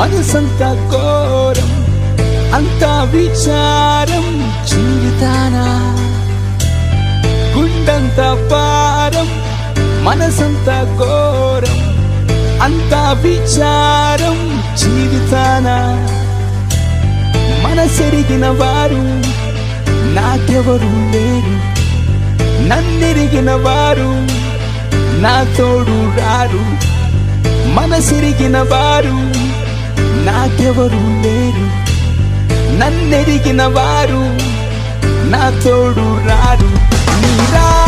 మనసంతా ఘోరం అంతా విచారం. జీవితానా? గుండంతా పారం మనసంతా ఘోరం అంతా విచారం. జీవితానా? మనసెరిగిన వారు నాకెవరు లేరు. నన్నెరిగిన వారు నా తోడు రారు. మనసిరిగిన వారు నాకెవరు లేరు. నన్నెరిగిన వారు నా తోడు రారు. నిరాశలో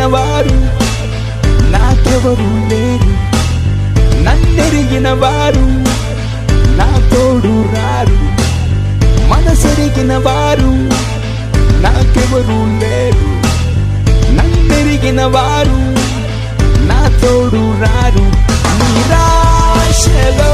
వారు నాకెవరు లేరు. నన్నెరిగిన వారు నా తోడు రారు. మనసెరిగిన వారు నాకెవరు లేరు. నన్నెరిగిన వారు నా తోడు రారు. నిరాశలో